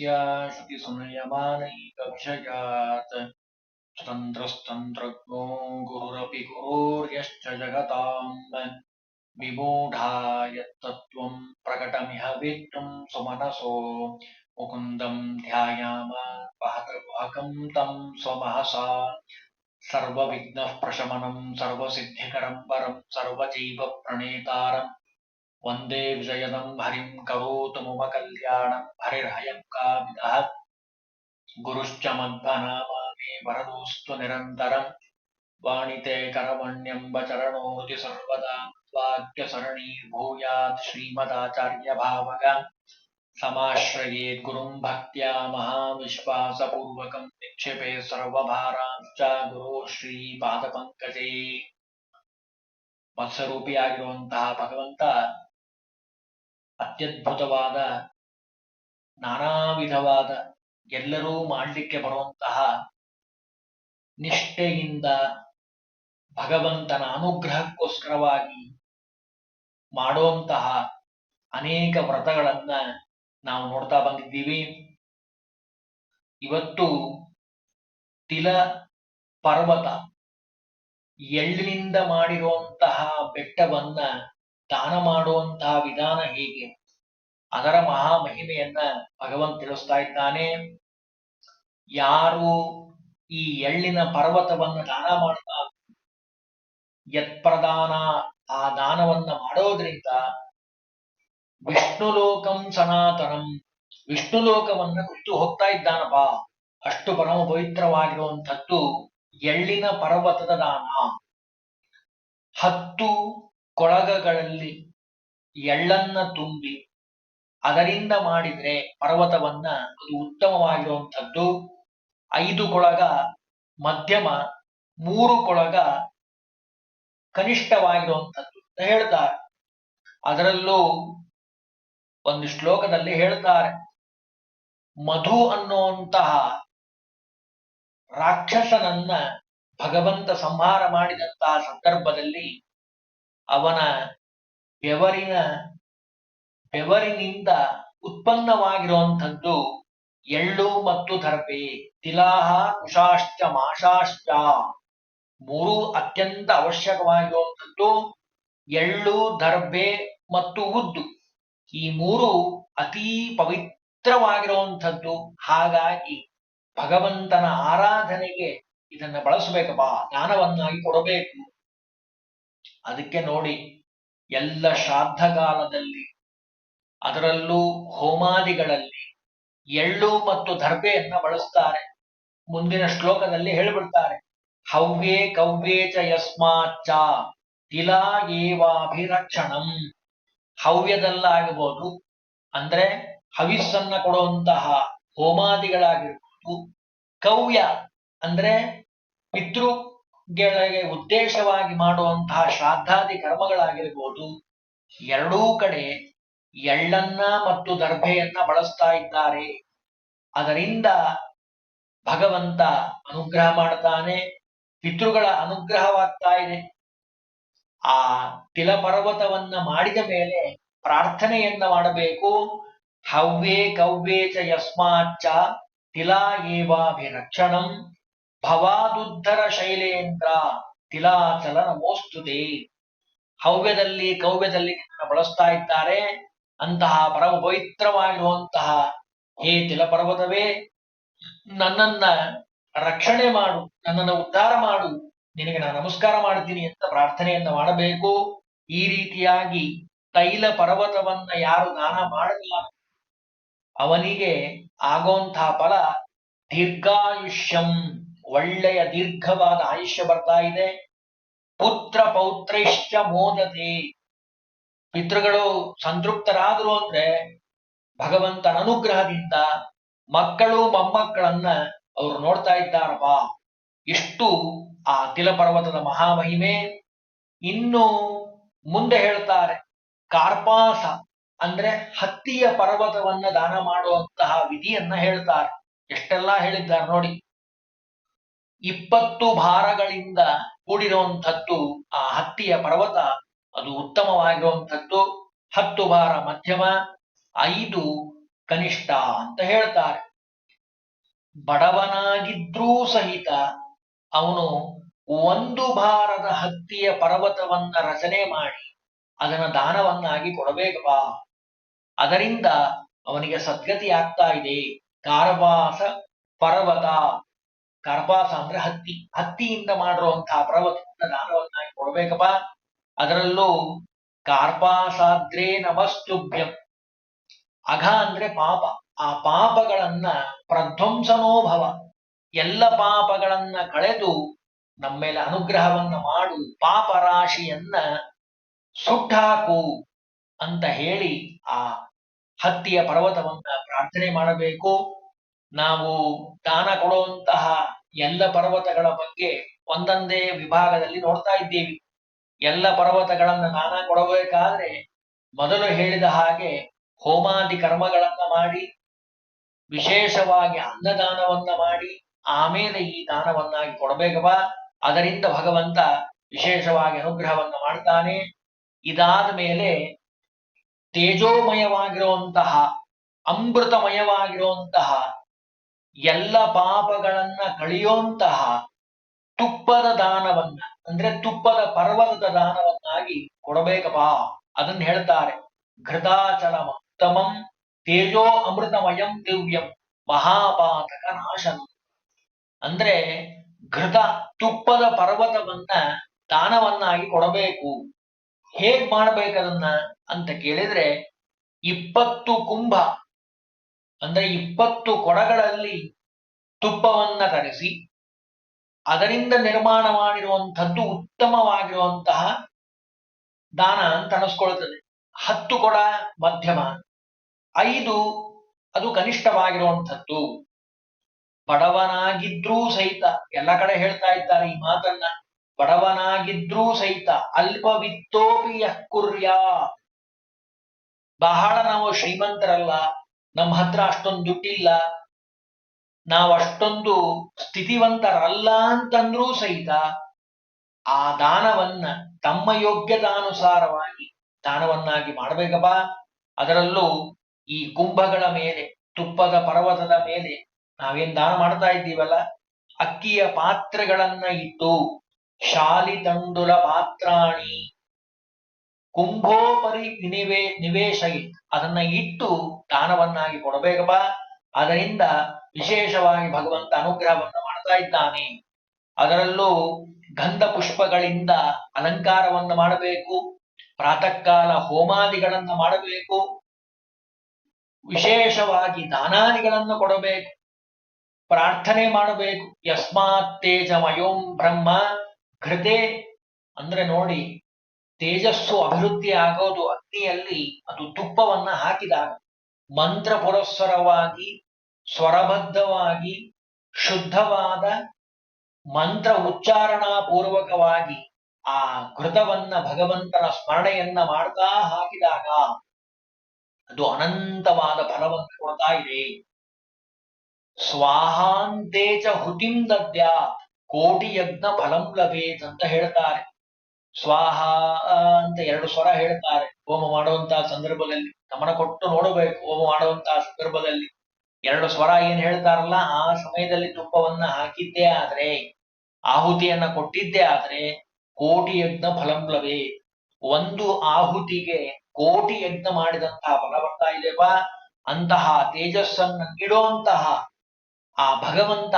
जन्माद्यस्य श्रुतिसंयमानैकविषयात् स्वतन्त्रस्तन्त्रज्ञो गुरुरपि गुरोर्यश्च जगताम्। विमूढा यत्तत्त्वम् प्रकटमिह वेत्तुम् सुमनसो। मुकुन्दम् ध्यायाम तम् स्वमहसा। सर्वविघ्नः प्रशमनम् सर्वसिद्धिकरम् परम् वन्दे विजयदम् हरिम् करोतु मम कल्याणम् हरिर्हयम् कामिदः गुरुश्च मध्वनामा मे वरदोऽस्तु निरन्तरम् वाणिते करमण्यम्ब चरणोति सर्वदा वाक्यसरणीर्भूयात् श्रीमदाचार्यभावग समाश्रयेत् गुरुम् भक्त्या महाविश्वासपूर्वकम् निक्षेपे ಸರ್ವಭಾರಾಂಶ್ಚ ಗುರು ಶ್ರೀಪಾದಪಂಕಜೇ ಮತ್ಸ್ಯರೂಪಿಯಾಗಿರುವಂತಹ ಭಗವಂತ ಅತ್ಯದ್ಭುತವಾದ ನಾನಾ ವಿಧವಾದ ಎಲ್ಲರೂ ಮಾಡಲಿಕ್ಕೆ ಬರುವಂತಹ ನಿಷ್ಠೆಯಿಂದ ಭಗವಂತನ ಅನುಗ್ರಹಕ್ಕೋಸ್ಕರವಾಗಿ ಮಾಡುವಂತಹ ಅನೇಕ ವ್ರತಗಳನ್ನ ನಾವು ನೋಡ್ತಾ ಬಂದಿದ್ದೀವಿ. ಇವತ್ತು ತಿಲ ಪರ್ವತ ಎಳ್ಳಿನಿಂದ ಮಾಡಿರುವಂತಹ ಬೆಟ್ಟವನ್ನ ದಾನ ಮಾಡುವಂತಹ ವಿಧಾನ ಹೇಗೆ? ಅದರ ಮಹಾ ಮಹಿಮೆಯನ್ನ ಭಗವಂತ ತಿಳಿಸ್ತಾ ಇದ್ದಾನೆ. ಯಾರು ಈ ಎಳ್ಳಿನ ಪರ್ವತವನ್ನ ದಾನ ಮಾಡ್ತಾ ಯತ್ಪ್ರದಾನ ಆ ದಾನವನ್ನ ಮಾಡೋದ್ರಿಂದ ವಿಷ್ಣುಲೋಕಂ ಸನಾತನಂ. ವಿಷ್ಣುಲೋಕವನ್ನ ಕುತ್ತು ಹೋಗ್ತಾ ಇದ್ದಾನಪ್ಪ. ಅಷ್ಟು ಪರಮ ಪವಿತ್ರವಾಗಿರುವಂಥದ್ದು ಎಳ್ಳಿನ ಪರ್ವತದ ದಾನ. ಹತ್ತು ಕೊಳಗಗಳಲ್ಲಿ ಎಳ್ಳನ್ನ ತುಂಬಿ ಅದರಿಂದ ಮಾಡಿದ್ರೆ ಪರ್ವತವನ್ನ ಅದು ಉತ್ತಮವಾಗಿರುವಂಥದ್ದು. ಐದು ಕೊಳಗ ಮಧ್ಯಮ, ಮೂರು ಕೊಳಗ ಕನಿಷ್ಠವಾಗಿರುವಂಥದ್ದು ಅಂತ ಹೇಳ್ತಾರೆ. ಅದರಲ್ಲೂ ಒಂದು ಶ್ಲೋಕದಲ್ಲಿ ಹೇಳ್ತಾರೆ, ಮಧು ಅನ್ನುವಂತಹ ರಾಕ್ಷಸನನ್ನ ಭಗವಂತ ಸಂಹಾರ ಮಾಡಿದಂತಹ ಸಂದರ್ಭದಲ್ಲಿ ಅವನ ಬೆವರಿನ, ಬೆವರಿನಿಂದ ಉತ್ಪನ್ನವಾಗಿರುವಂಥದ್ದು ಎಳ್ಳು ಮತ್ತು ದರ್ಭೆ ತಿಲಾಹ ಕುಶಾಶ್ಚ ಮಾಶಾಶ್ಚ ಮೂರು ಅತ್ಯಂತ ಅವಶ್ಯಕವಾಗಿರುವಂಥದ್ದು ಎಳ್ಳು ದರ್ಬೆ ಮತ್ತು ಉದ್ದು. ಈ ಮೂರು ಅತೀ ಪವಿತ್ರವಾಗಿರುವಂಥದ್ದು. ಹಾಗಾಗಿ ಭಗವಂತನ ಆರಾಧನೆಗೆ ಇದನ್ನ ಬಳಸಬೇಕಪ್ಪ. ದಾನವನ್ನಾಗಿ ಕೊಡಬೇಕು. ಅದಕ್ಕೆ ನೋಡಿ ಎಲ್ಲ ಶ್ರಾದ್ದ ಕಾಲದಲ್ಲಿ ಅದರಲ್ಲೂ ಹೋಮಾದಿಗಳಲ್ಲಿ ಎಳ್ಳು ಮತ್ತು ದರ್ಬೆಯನ್ನ ಬಳಸ್ತಾರೆ. ಮುಂದಿನ ಶ್ಲೋಕದಲ್ಲಿ ಹೇಳಿಬಿಡ್ತಾರೆ, ಹವ್ಯೇ ಕವ್ಯೇ ಚ ಯಸ್ಮಾಚ್ಚ ತಿಲಾ ಏವಾಭಿರಕ್ಷಣಂ. ಹವ್ಯದಲ್ಲಾಗಬಹುದು ಅಂದ್ರೆ ಹವಿಸ್ಸನ್ನ ಕೊಡುವಂತಹ ಹೋಮಾದಿಗಳಾಗಿರ್ಬೋದು. ಕವ್ಯ ಅಂದ್ರೆ ಪಿತೃಗಳಿಗೆ ಉದ್ದೇಶವಾಗಿ ಮಾಡುವಂತಹ ಶ್ರಾದ್ದಾದಿ ಕರ್ಮಗಳಾಗಿರ್ಬೋದು, ಎರಡೂ ಕಡೆ ಎಳ್ಳನ್ನ ಮತ್ತು ದರ್ಭೆಯನ್ನ ಬಳಸ್ತಾ ಇದ್ದಾರೆ. ಅದರಿಂದ ಭಗವಂತ ಅನುಗ್ರಹ ಮಾಡ್ತಾನೆ, ಪಿತೃಗಳ ಅನುಗ್ರಹವಾಗ್ತಾ ಇದೆ. ಆ ತಿಲಪರ್ವತವನ್ನ ಮಾಡಿದ ಮೇಲೆ ಪ್ರಾರ್ಥನೆಯನ್ನ ಮಾಡಬೇಕು. ಹವ್ಯೇ ಕವ್ಯೇ ಚ ಯಸ್ಮಾಚ್ಚ ತಿಲಾ ಏವಾಭಿರಕ್ಷಣಂ. ಭವಾದುದ್ಧರ ಶೈಲೇಂದ್ರ ತಿಲಾಚಲ ನಮೋಸ್ತುತೆ ಹವ್ಯದಲ್ಲಿ, ಕವ್ಯದಲ್ಲಿ ಬಳಸ್ತಾ ಇದ್ದಾರೆ. ಅಂತಹ ಪರಮ ಪವಿತ್ರವಾಗಿರುವಂತಹ ಹೇ ತಿಲಪರ್ವತವೇ, ನನ್ನನ್ನ ರಕ್ಷಣೆ ಮಾಡು, ನನ್ನನ್ನು ಉದ್ಧಾರ ಮಾಡು. ನಿನಗೆ ನಾನು ನಮಸ್ಕಾರ ಮಾಡ್ತೀನಿ ಅಂತ ಪ್ರಾರ್ಥನೆಯನ್ನ ಮಾಡಬೇಕು. ಈ ರೀತಿಯಾಗಿ ತೈಲ ಪರ್ವತವನ್ನ ಯಾರು ದಾನ ಮಾಡಲ್ಲ ಅವನಿಗೆ ಆಗೋಂತಹ ಫಲ ದೀರ್ಘಾಯುಷ್ಯಂ. ಒಳ್ಳೆಯ ದೀರ್ಘವಾದ ಆಯುಷ್ಯ ಬರ್ತಾ ಇದೆ. ಪುತ್ರ ಪೌತ್ರೈಶ್ಚ ಮೋದತಿ. ಪಿತೃಗಳು ಸಂತೃಪ್ತರಾದ್ರು ಅಂದ್ರೆ ಭಗವಂತನ ಅನುಗ್ರಹದಿಂದ ಮಕ್ಕಳು ಮೊಮ್ಮಕ್ಕಳನ್ನ ಅವರು ನೋಡ್ತಾ ಇದ್ದಾರಪ್ಪ. ಇಷ್ಟು ಆ ತಿಲಪರ್ವತದ ಮಹಾಮಹಿಮೆ. ಇನ್ನು ಮುಂದೆ ಹೇಳ್ತಾರೆ, ಕಾರ್ಪಾಸ ಅಂದ್ರೆ ಹತ್ತಿಯ ಪರ್ವತವನ್ನ ದಾನ ಮಾಡುವಂತಹ ವಿಧಿಯನ್ನ ಹೇಳ್ತಾರೆ. ಎಷ್ಟೆಲ್ಲಾ ಹೇಳಿದ್ದಾರೆ ನೋಡಿ. ಇಪ್ಪತ್ತು ಭಾರಗಳಿಂದ ಕೂಡಿರುವಂಥದ್ದು ಆ ಹತ್ತಿಯ ಪರ್ವತ. ಅದು ಉತ್ತಮವಾಗಿರುವಂಥದ್ದು. ಹತ್ತು ಭಾರ ಮಧ್ಯಮ, ಐದು ಕನಿಷ್ಠ ಅಂತ ಹೇಳ್ತಾರೆ. ಬಡವನಾಗಿದ್ರೂ ಸಹಿತ ಅವನು ಒಂದು ಭಾರದ ಹತ್ತಿಯ ಪರ್ವತವನ್ನ ರಚನೆ ಮಾಡಿ ಅದನ್ನ ದಾನವನ್ನಾಗಿ ಕೊಡಬೇಕಪ್ಪ. ಅದರಿಂದ ಅವನಿಗೆ ಸದ್ಗತಿ ಆಗ್ತಾ ಇದೆ. ಕಾರವಾಸ ಪರ್ವತ. ಕಾರ್ಪಾಸ ಅಂದ್ರೆ ಹತ್ತಿ. ಹತ್ತಿಯಿಂದ ಮಾಡಿರುವಂತಹ ಪರ್ವತದಿಂದ ದಾನವನ್ನಾಗಿ ಕೊಡ್ಬೇಕಪ್ಪ. ಅದರಲ್ಲೂ ಕಾರ್ಪಾಸಾದ್ರೇ ನಮಸ್ತುಭ್ಯಂ. ಅಘ ಅಂದ್ರೆ ಪಾಪ. ಆ ಪಾಪಗಳನ್ನ ಪ್ರಧ್ವಂಸನೋಭವ ಎಲ್ಲ ಪಾಪಗಳನ್ನ ಕಳೆದು ನಮ್ಮ ಮೇಲೆ ಅನುಗ್ರಹವನ್ನ ಮಾಡು. ಪಾಪ ರಾಶಿಯನ್ನ ಸುಟ್ಟಾಕು ಅಂತ ಹೇಳಿ ಆ ಹತ್ತಿಯ ಪರ್ವತವನ್ನ ಪ್ರಾರ್ಥನೆ ಮಾಡಬೇಕು. ನಾವು ದಾನ ಕೊಡುವಂತಹ ಎಲ್ಲ ಪರ್ವತಗಳ ಬಗ್ಗೆ ಒಂದೊಂದೇ ವಿಭಾಗದಲ್ಲಿ ನೋಡ್ತಾ ಇದ್ದೀವಿ. ಎಲ್ಲ ಪರ್ವತಗಳನ್ನ ದಾನ ಕೊಡಬೇಕಾದ್ರೆ ಮೊದಲು ಹೇಳಿದ ಹಾಗೆ ಹೋಮಾದಿ ಕರ್ಮಗಳನ್ನ ಮಾಡಿ, ವಿಶೇಷವಾಗಿ ಅನ್ನದಾನವನ್ನ ಮಾಡಿ, ಆಮೇಲೆ ಈ ದಾನವನ್ನಾಗಿ ಕೊಡಬೇಕವ ಅದರಿಂದ ಭಗವಂತ ವಿಶೇಷವಾಗಿ ಅನುಗ್ರಹವನ್ನ ಮಾಡ್ತಾನೆ. ಇದಾದ ಮೇಲೆ ತೇಜೋಮಯವಾಗಿರುವಂತಹ, ಅಮೃತಮಯವಾಗಿರುವಂತಹ ಎಲ್ಲ ಪಾಪಗಳನ್ನ ಕಳೆಯುವಂತಹ ತುಪ್ಪದ ದಾನವನ್ನ, ಅಂದ್ರೆ ತುಪ್ಪದ ಪರ್ವತದ ದಾನವನ್ನಾಗಿ ಕೊಡಬೇಕಪ್ಪ. ಅದನ್ನ ಹೇಳ್ತಾರೆ. ಘೃತಾಚಲ ಉತ್ತಮಂ, ತೇಜೋ ಅಮೃತಮಯಂ, ದಿವ್ಯಂ, ಮಹಾಪಾತಕ ನಾಶನ ಅಂದ್ರೆ ಘೃತ, ತುಪ್ಪದ ಪರ್ವತವನ್ನ ದಾನವನ್ನಾಗಿ ಕೊಡಬೇಕು. ಹೇಗ್ ಮಾಡ್ಬೇಕದನ್ನ ಅಂತ ಕೇಳಿದ್ರೆ, ಇಪ್ಪತ್ತು ಕುಂಭ ಅಂದ್ರೆ ಇಪ್ಪತ್ತು ಕೊಡಗಳಲ್ಲಿ ತುಪ್ಪವನ್ನ ತರಿಸಿ, ಅದರಿಂದ ನಿರ್ಮಾಣ ಮಾಡಿರುವಂಥದ್ದು ಉತ್ತಮವಾಗಿರುವಂತಹ ದಾನ ಅಂತ ಅನಿಸ್ಕೊಳ್ತದೆ. ಹತ್ತು ಕೊಡ ಮಧ್ಯಮ, ಐದು ಅದು ಕನಿಷ್ಠವಾಗಿರುವಂಥದ್ದು. ಬಡವನಾಗಿದ್ರೂ ಸಹಿತ, ಎಲ್ಲ ಕಡೆ ಹೇಳ್ತಾ ಇದ್ದಾರೆ ಈ ಮಾತನ್ನ, ಬಡವನಾಗಿದ್ರೂ ಸಹಿತ ಅಲ್ಪವಿತ್ತೋಪಿ ಕುರ್ಯ ಕುರ್ಯಾ. ಬಹಳ ನಾವು ಶ್ರೀಮಂತರಲ್ಲ ನಮ್ಮ ಹತ್ರ ಅಷ್ಟೊಂದು ದುಡ್ಡಿಲ್ಲ. ನಾವು ಅಷ್ಟೊಂದು ಸ್ಥಿತಿವಂತರಲ್ಲ ಅಂತಂದ್ರೂ ಸಹಿತ ಆ ದಾನವನ್ನ ತಮ್ಮ ಯೋಗ್ಯತಾನುಸಾರವಾಗಿ ದಾನವನ್ನಾಗಿ ಮಾಡಬೇಕಪ್ಪ ಅದರಲ್ಲೂ ಈ ಕುಂಭಗಳ ಮೇಲೆ, ತುಪ್ಪದ ಪರ್ವತದ ಮೇಲೆ ನಾವೇನ್ ದಾನ ಮಾಡ್ತಾ ಇದ್ದೀವಲ್ಲ? ಅಕ್ಕಿಯ ಪಾತ್ರೆಗಳನ್ನ ಇಟ್ಟು ಶಾಲಿ ತಂಡುಲ ಪಾತ್ರಾಣಿ ಕುಂಭೋಪರಿ ನಿವೇ ನಿವೇಶ ಅದನ್ನ ಇಟ್ಟು ದಾನವನ್ನಾಗಿ ಕೊಡಬೇಕಪ್ಪ ಅದರಿಂದ ವಿಶೇಷವಾಗಿ ಭಗವಂತ ಅನುಗ್ರಹವನ್ನ ಮಾಡ್ತಾ ಇದ್ದಾನೆ. ಅದರಲ್ಲೂ ಗಂಧ ಪುಷ್ಪಗಳಿಂದ ಅಲಂಕಾರವನ್ನ ಮಾಡಬೇಕು. ಪ್ರಾತಃ ಕಾಲ ಹೋಮಾದಿಗಳನ್ನು ಮಾಡಬೇಕು. ವಿಶೇಷವಾಗಿ ದಾನಾದಿಗಳನ್ನು ಕೊಡಬೇಕು. ಪ್ರಾರ್ಥನೆ ಮಾಡಬೇಕು. ಯಸ್ಮಾತ್ ತೇಜಮಯೋಂ ಬ್ರಹ್ಮ ಘೃತೆ. ಅಂದ್ರೆ ನೋಡಿ ತೇಜಸ್ಸು ಅಭಿವೃದ್ಧಿ ಆಗೋದು ಅಗ್ನಿಯಲ್ಲಿ ಅದು ತುಪ್ಪವನ್ನ ಹಾಕಿದಾಗ ಮಂತ್ರ ಪುರಸ್ಸರವಾಗಿ ಸ್ವರಬದ್ಧವಾಗಿ, ಶುದ್ಧವಾದ ಮಂತ್ರ ಉಚ್ಚಾರಣಾ ಪೂರ್ವಕವಾಗಿ ಆ ಘೃತವನ್ನ ಭಗವಂತನ ಸ್ಮರಣೆಯನ್ನ ಮಾಡ್ತಾ ಹಾಕಿದಾಗ ಅದು ಅನಂತವಾದ ಫಲವನ್ನು ಕೊಡ್ತಾ ಇದೆ. ಸ್ವಾಹಾಂತೇಜ ಹುತಿಂ ದದ್ಯಾ ಕೋಟಿ ಯಜ್ಞ ಫಲಂ ಲಭೇತ್ ಅಂತ ಹೇಳ್ತಾರೆ. ಸ್ವಾಹ ಅಂತ ಎರಡು ಸ್ವರ ಹೇಳ್ತಾರೆ. ಹೋಮ ಮಾಡುವಂತಹ ಸಂದರ್ಭದಲ್ಲಿ ಗಮನ ಕೊಟ್ಟು ನೋಡಬೇಕು. ಹೋಮ ಮಾಡುವಂತಹ ಸಂದರ್ಭದಲ್ಲಿ ಎರಡು ಸ್ವರ ಏನ್ ಹೇಳ್ತಾರಲ್ಲ, ಆ ಸಮಯದಲ್ಲಿ ತುಪ್ಪವನ್ನ ಹಾಕಿದ್ದೇ ಆದ್ರೆ, ಆಹುತಿಯನ್ನ ಕೊಟ್ಟಿದ್ದೇ ಆದ್ರೆ ಕೋಟಿ ಯಜ್ಞ ಫಲಂಲವೇ ಒಂದು ಆಹುತಿಗೆ ಕೋಟಿ ಯಜ್ಞ ಮಾಡಿದಂತಹ ಫಲ ಬರ್ತಾ ಇದೆವಾ ಅಂತಹ ತೇಜಸ್ಸನ್ನ ನೀಡುವಂತಹ ಆ ಭಗವಂತ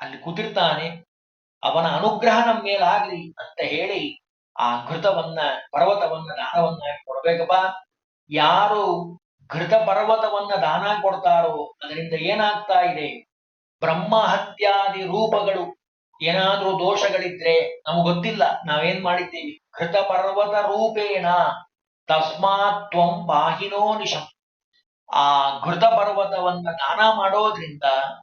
ಅಲ್ಲಿ ಕೂತಿರ್ತಾನೆ. ಅವನ ಅನುಗ್ರಹ ನಮ್ಮ ಮೇಲಾಗ್ಲಿ ಅಂತ ಹೇಳಿ ಆ ಘೃತವನ್ನ, ಪರ್ವತವನ್ನ ದಾನವನ್ನ ಕೊಡ್ಬೇಕಪ್ಪ. ಯಾರು ಘೃತ ಪರ್ವತವನ್ನ ದಾನ ಕೊಡ್ತಾರೋ ಅದರಿಂದ ಏನಾಗ್ತಾ ಇದೆ? ಬ್ರಹ್ಮ ಹತ್ಯಾದಿ ರೂಪಗಳು ಏನಾದ್ರೂ ದೋಷಗಳಿದ್ರೆ ನಮ್ಗೆ ಗೊತ್ತಿಲ್ಲ, ನಾವೇನ್ ಮಾಡಿದ್ದೀವಿ? ಘೃತ ಪರ್ವತ ರೂಪೇಣ ತಸ್ಮಾತ್ವಂ ಬಾಹಿನೋ ನಿಶಂ. ಆ ಘೃತ ಪರ್ವತವನ್ನ ದಾನ ಮಾಡೋದ್ರಿಂದ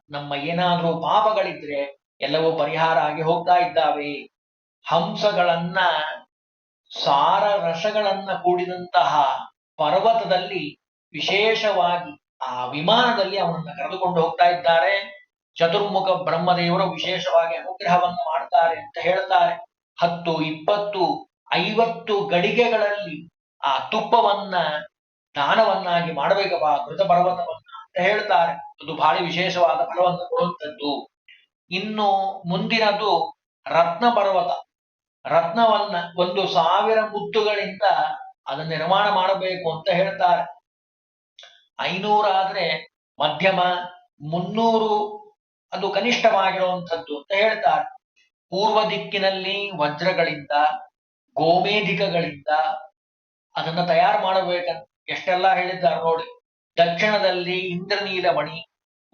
ನಮ್ಮ ಏನಾದ್ರೂ ಪಾಪಗಳಿದ್ರೆ ಎಲ್ಲವೂ ಪರಿಹಾರ ಆಗಿ ಹೋಗ್ತಾ ಇದ್ದಾವೆ. ಹಂಸಗಳನ್ನ, ಸಾರ ರಸಗಳನ್ನ ಕೂಡಿದಂತಹ ಪರ್ವತದಲ್ಲಿ ವಿಶೇಷವಾಗಿ ಆ ವಿಮಾನದಲ್ಲಿ ಅವನನ್ನ ಕರೆದುಕೊಂಡು ಹೋಗ್ತಾ ಇದ್ದಾರೆ. ಚತುರ್ಮುಖ ಬ್ರಹ್ಮದೇವರು ವಿಶೇಷವಾಗಿ ಅನುಗ್ರಹವನ್ನು ಮಾಡ್ತಾರೆ ಅಂತ ಹೇಳ್ತಾರೆ. ಹತ್ತು, ಇಪ್ಪತ್ತು, ಐವತ್ತು ಗಡಿಗೆಗಳಲ್ಲಿ ಆ ತುಪ್ಪವನ್ನ, ದಾನವನ್ನಾಗಿ ಮಾಡಬೇಕಪ್ಪ ಕೃತ ಪರ್ವತವನ್ನ ಅಂತ ಹೇಳ್ತಾರೆ. ಅದು ಬಹಳ ವಿಶೇಷವಾದ ಫಲವನ್ನು ಕೊಡುವಂಥದ್ದು. ಇನ್ನು ಮುಂದಿನದು ರತ್ನ ಪರ್ವತ. ರತ್ನವನ್ನ ಒಂದು ಸಾವಿರ ಮುತ್ತುಗಳಿಂದ ಅದನ್ನ ನಿರ್ಮಾಣ ಮಾಡಬೇಕು ಅಂತ ಹೇಳ್ತಾರೆ. ಐನೂರಾದ್ರೆ ಮಧ್ಯಮ, ಮುನ್ನೂರು ಅದು ಕನಿಷ್ಠವಾಗಿರುವಂಥದ್ದು ಅಂತ ಹೇಳ್ತಾರೆ. ಪೂರ್ವ ದಿಕ್ಕಿನಲ್ಲಿ ವಜ್ರಗಳಿಂದ, ಗೋಮೇಧಿಕಗಳಿಂದ ಅದನ್ನ ತಯಾರು ಮಾಡಬೇಕಂತ ಎಷ್ಟೆಲ್ಲ ಹೇಳಿದ್ದಾರೆ ನೋಡಿ. ದಕ್ಷಿಣದಲ್ಲಿ ಇಂದ್ರನೀಲ ಮಣಿ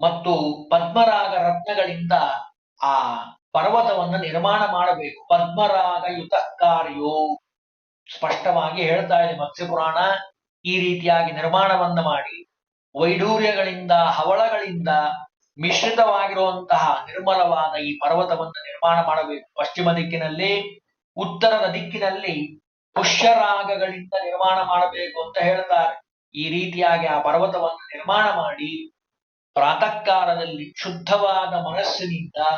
ಮತ್ತು ಪದ್ಮರಾಗ ರತ್ನಗಳಿಂದ ಆ ಪರ್ವತವನ್ನ ನಿರ್ಮಾಣ ಮಾಡಬೇಕು. ಪದ್ಮರಾಗ ಯುತ ಕಾರ್ಯೋ ಸ್ಪಷ್ಟವಾಗಿ ಹೇಳ್ತಾ ಇದೆ ಮತ್ಸ್ಯಪುರಾಣ. ಈ ರೀತಿಯಾಗಿ ನಿರ್ಮಾಣವನ್ನ ಮಾಡಿ ವೈಡೂರ್ಯಗಳಿಂದ, ಹವಳಗಳಿಂದ ಮಿಶ್ರಿತವಾಗಿರುವಂತಹ ನಿರ್ಮಲವಾದ ಈ ಪರ್ವತವನ್ನು ನಿರ್ಮಾಣ ಮಾಡಬೇಕು. ಪಶ್ಚಿಮ ದಿಕ್ಕಿನಲ್ಲಿ, ಉತ್ತರದ ದಿಕ್ಕಿನಲ್ಲಿ ಪುಷ್ಯರಾಗಗಳಿಂದ ನಿರ್ಮಾಣ ಮಾಡಬೇಕು ಅಂತ ಹೇಳ್ತಾರೆ. ಈ ರೀತಿಯಾಗಿ ಆ ಪರ್ವತವನ್ನು ನಿರ್ಮಾಣ ಮಾಡಿ ಪ್ರಾತಃ ಕಾಲದಲ್ಲಿ ಶುದ್ಧವಾದ ಮನಸ್ಸಿನಿಂದ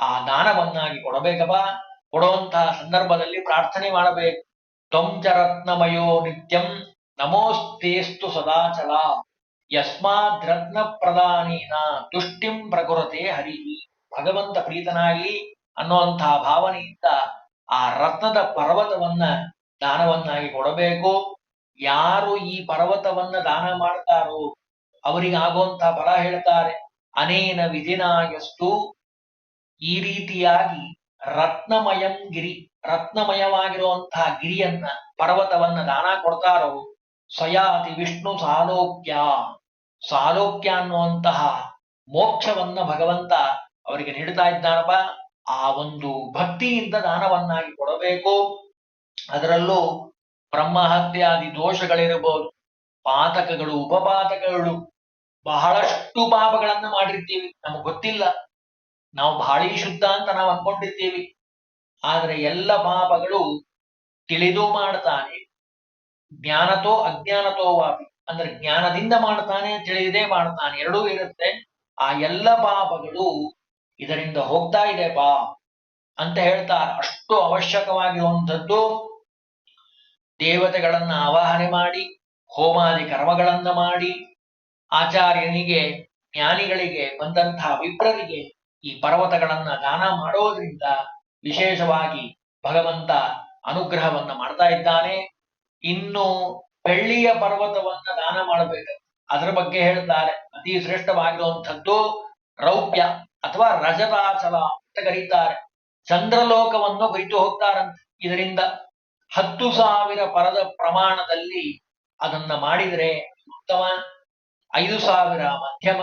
ಆ ದಾನವನ್ನಾಗಿ ಕೊಡಬೇಕಪ್ಪ. ಕೊಡುವಂತಹ ಸಂದರ್ಭದಲ್ಲಿ ಪ್ರಾರ್ಥನೆ ಮಾಡಬೇಕು. ತ್ವಂಚ ರತ್ನಮಯೋ ನಿತ್ಯಂ ನಮೋಸ್ತೇಸ್ತು ಸದಾಚಲ. ಯಸ್ಮಾದ್ ರತ್ನ ಪ್ರಧಾನೀನ ತುಷ್ಟಿಂ ಪ್ರಕುರತೆ ಹರಿ. ಭಗವಂತ ಪ್ರೀತನಾಗಿ ಅನ್ನುವಂತಹ ಭಾವನೆಯಿಂದ ಆ ರತ್ನದ ಪರ್ವತವನ್ನ ದಾನವನ್ನಾಗಿ ಕೊಡಬೇಕು. ಯಾರು ಈ ಪರ್ವತವನ್ನ ದಾನ ಮಾಡ್ತಾರೋ ಅವರಿಗೆ ಆಗುವಂತಹ ಫಲ ಹೇಳ್ತಾರೆ. ಅನೇನ ವಿಧಿನಾಯಸ್ತು. ಈ ರೀತಿಯಾಗಿ ರತ್ನಮಯಂ ಗಿರಿ ರತ್ನಮಯವಾಗಿರುವಂತಹ ಗಿರಿಯನ್ನ, ಪರ್ವತವನ್ನ ದಾನ ಕೊಡ್ತಾರೋ, ಸಯಾತಿ ವಿಷ್ಣು ಸಾಲೋಕ್ಯ. ಸಾಲೋಕ್ಯ ಅನ್ನುವಂತಹ ಮೋಕ್ಷವನ್ನ ಭಗವಂತ ಅವರಿಗೆ ನೀಡ್ತಾ ಇದ್ದಾನಪ್ಪ. ಆ ಒಂದು ಭಕ್ತಿಯಿಂದ ದಾನವನ್ನಾಗಿ ಕೊಡಬೇಕು. ಅದರಲ್ಲೂ ಬ್ರಹ್ಮಹತ್ಯಾದಿ ದೋಷಗಳಿರಬಹುದು. ಪಾತಕಗಳು, ಉಪಪಾತಕಗಳು ಬಹಳಷ್ಟು ಪಾಪಗಳನ್ನ ಮಾಡಿರ್ತೀವಿ. ನಮ್ಗೆ ಗೊತ್ತಿಲ್ಲ. ನಾವು ಬಹಳ ಶುದ್ಧ ಅಂತ ನಾವು ಅನ್ಕೊಂಡಿರ್ತೀವಿ. ಆದ್ರೆ ಎಲ್ಲ ಪಾಪಗಳು ತಿಳಿದು ಮಾಡ್ತಾನೆ. ಜ್ಞಾನತೋ ಅಜ್ಞಾನತೋ ವಾಪಿ. ಅಂದ್ರೆ ಜ್ಞಾನದಿಂದ ಮಾಡ್ತಾನೆ ತಿಳಿದೇ ಮಾಡ್ತಾನೆ. ಎರಡೂ ಇರುತ್ತೆ. ಆ ಎಲ್ಲ ಪಾಪಗಳು ಇದರಿಂದ ಹೋಗ್ತಾ ಇದೆ ಬಾ ಅಂತ ಹೇಳ್ತಾರೆ. ಅಷ್ಟು ಅವಶ್ಯಕವಾಗಿರುವಂಥದ್ದು ದೇವತೆಗಳನ್ನ ಆವಾಹನೆ ಮಾಡಿ, ಹೋಮಾದಿ ಕರ್ಮಗಳನ್ನ ಮಾಡಿ ಆಚಾರ್ಯನಿಗೆ, ಜ್ಞಾನಿಗಳಿಗೆ ಬಂದಂತಹ ವಿಪ್ರರಿಗೆ ಈ ಪರ್ವತಗಳನ್ನ ದಾನ ಮಾಡೋದ್ರಿಂದ ವಿಶೇಷವಾಗಿ ಭಗವಂತ ಅನುಗ್ರಹವನ್ನ ಮಾಡ್ತಾ ಇದ್ದಾನೆ. ಇನ್ನು ಬೆಳ್ಳಿಯ ಪರ್ವತವನ್ನ ದಾನ ಮಾಡಬೇಕು. ಅದರ ಬಗ್ಗೆ ಹೇಳ್ತಾರೆ. ಅತಿ ಶ್ರೇಷ್ಠವಾಗಿರುವಂಥದ್ದು ರೌಪ್ಯ ಅಥವಾ ರಜತಾಚಲ ಅಂತ ಕರೀತಾರೆ. ಚಂದ್ರಲೋಕವನ್ನು ಬೈತು ಹೋಗ್ತಾರಂತೆ. ಇದರಿಂದ ಹತ್ತು ಸಾವಿರ ಪರದ ಪ್ರಮಾಣದಲ್ಲಿ ಅದನ್ನ ಮಾಡಿದರೆ ಉತ್ತಮ. ಐದು ಸಾವಿರ ಮಧ್ಯಮ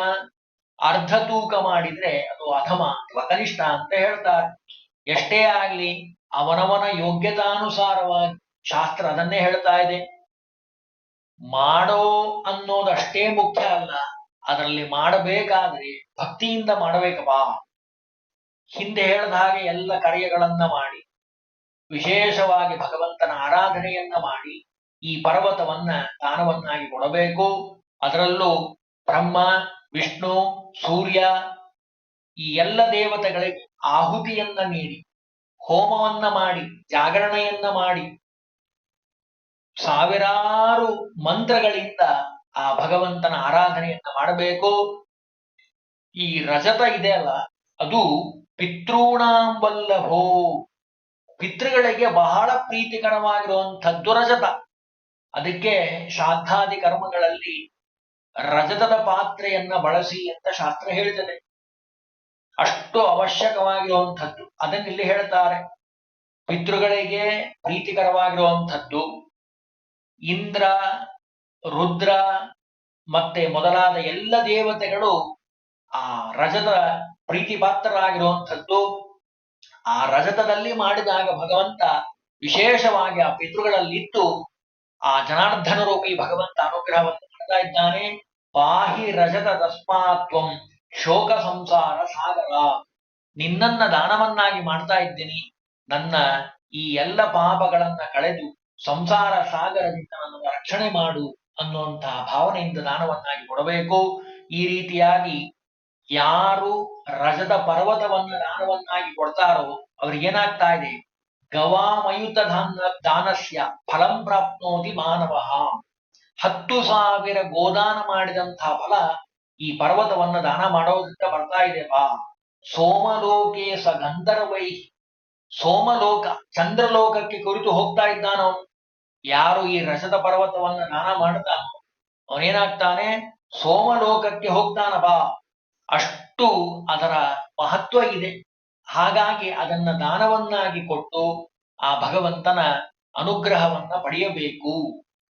ಅರ್ಧ ತೂಕ ಮಾಡಿದ್ರೆ ಅದು ಅಧಮ ಅಥವಾ ಕನಿಷ್ಠ ಅಂತ ಹೇಳ್ತಾರೆ. ಎಷ್ಟೇ ಆಗ್ಲಿ ಅವನವನ ಯೋಗ್ಯತಾನುಸಾರವಾಗಿ ಶಾಸ್ತ್ರ ಅದನ್ನೇ ಹೇಳ್ತಾ ಇದೆ. ಮಾಡೋ ಅನ್ನೋದಷ್ಟೇ ಮುಖ್ಯ ಅಲ್ಲ, ಅದರಲ್ಲಿ ಮಾಡಬೇಕಾದ್ರೆ ಭಕ್ತಿಯಿಂದ ಮಾಡಬೇಕಪ್ಪ ಹಿಂದೆ ಹೇಳಿದ ಹಾಗೆ ಎಲ್ಲ ಕಾರ್ಯಗಳನ್ನ ಮಾಡಿ, ವಿಶೇಷವಾಗಿ ಭಗವಂತನ ಆರಾಧನೆಯನ್ನ ಮಾಡಿ, ಈ ಪರ್ವತವನ್ನ ದಾನವನ್ನಾಗಿ ಕೊಡಬೇಕು. ಅದರಲ್ಲೂ ಬ್ರಹ್ಮ, ವಿಷ್ಣು, ಸೂರ್ಯ ಈ ಎಲ್ಲ ದೇವತೆಗಳಿಗೆ ಆಹುತಿಯನ್ನ ನೀಡಿ, ಹೋಮವನ್ನ ಮಾಡಿ, ಜಾಗರಣೆಯನ್ನ ಮಾಡಿ ಸಾವಿರಾರು ಮಂತ್ರಗಳಿಂದ ಆ ಭಗವಂತನ ಆರಾಧನೆಯನ್ನ ಮಾಡಬೇಕು. ಈ ರಜತ ಇದೆ ಅಲ್ಲ, ಅದು ಪಿತೃಣಾಂಬಲ್ಲಭೋ ಪಿತೃಗಳಿಗೆ ಬಹಳ ಪ್ರೀತಿಕರವಾಗಿರುವಂಥದ್ದು ರಜತ. ಅದಕ್ಕೆ ಶ್ರಾದ್ದಾದಿ ಕರ್ಮಗಳಲ್ಲಿ ರಜತದ ಪಾತ್ರೆಯನ್ನ ಬಳಸಿ ಅಂತ ಶಾಸ್ತ್ರ ಹೇಳ್ತದೆ. ಅಷ್ಟು ಅವಶ್ಯಕವಾಗಿರುವಂಥದ್ದು ಅದನ್ನಿಲ್ಲಿ ಹೇಳ್ತಾರೆ ಪಿತೃಗಳಿಗೆ ಪ್ರೀತಿಕರವಾಗಿರುವಂಥದ್ದು ಇಂದ್ರ, ರುದ್ರ ಮತ್ತೆ ಮೊದಲಾದ ಎಲ್ಲ ದೇವತೆಗಳು ಆ ರಜದ ಪ್ರೀತಿ ಪಾತ್ರರಾಗಿರುವಂಥದ್ದು ಆ ರಜತದಲ್ಲಿ ಮಾಡಿದಾಗ ಭಗವಂತ ವಿಶೇಷವಾಗಿ ಆ ಪಿತೃಗಳಲ್ಲಿತ್ತು ಆ ಜನಾರ್ಧನ ರೂಪಿ ಭಗವಂತ ಅನುಗ್ರಹವನ್ನು ಮಾಡ್ತಾ ಇದ್ದಾನೆ ಪಾಹಿ ರಜತ ಶೋಕ ಸಂಸಾರ ಸಾಗರ. ನಿನ್ನನ್ನ ದಾನವನ್ನಾಗಿ ಮಾಡ್ತಾ ಇದ್ದೀನಿ. ನನ್ನ ಈ ಎಲ್ಲ ಪಾಪಗಳನ್ನ ಕಳೆದು ಸಂಸಾರ ಸಾಗರದಿಂದ ನನ್ನನ್ನು ರಕ್ಷಣೆ ಮಾಡು ಅನ್ನುವಂತಹ ಭಾವನೆಯಿಂದ ದಾನವನ್ನಾಗಿ ಕೊಡಬೇಕು. ಈ ರೀತಿಯಾಗಿ ಯಾರು ರಜದ ಪರ್ವತವನ್ನ ದಾನವನ್ನಾಗಿ ಕೊಡ್ತಾರೋ ಅವ್ರಿಗೇನಾಗ್ತಾ ಇದೆ? ಗವಾಮಯುತ ದಾನ ದಾನಸ್ಯ ಫಲಂ ಪ್ರಾಪ್ನೋತಿ ಮಾನವ. ಹತ್ತು ಸಾವಿರ ಗೋದಾನ ಮಾಡಿದಂತಹ ಫಲ ಈ ಪರ್ವತವನ್ನ ದಾನ ಮಾಡೋದ್ರಿಂದ ಬರ್ತಾ ಇದೆ ಬಾ. ಸೋಮಲೋಕೆ ಸ ಗಂಧರ್ವೈ. ಸೋಮಲೋಕ, ಚಂದ್ರಲೋಕಕ್ಕೆ ಕುರಿತು ಹೋಗ್ತಾ ಇದ್ದಾನೋ ಯಾರು ಈ ರಸದ ಪರ್ವತವನ್ನ ದಾನ ಮಾಡ್ತಾನೋ ಅವನೇನಾಗ್ತಾನೆ? ಸೋಮಲೋಕಕ್ಕೆ ಹೋಗ್ತಾನ ಬಾ. ಅಷ್ಟು ಅದರ ಮಹತ್ವ ಇದೆ. ಹಾಗಾಗಿ ಅದನ್ನ ದಾನವನ್ನಾಗಿ ಕೊಟ್ಟು ಆ ಭಗವಂತನ ಅನುಗ್ರಹವನ್ನ ಪಡೆಯಬೇಕು.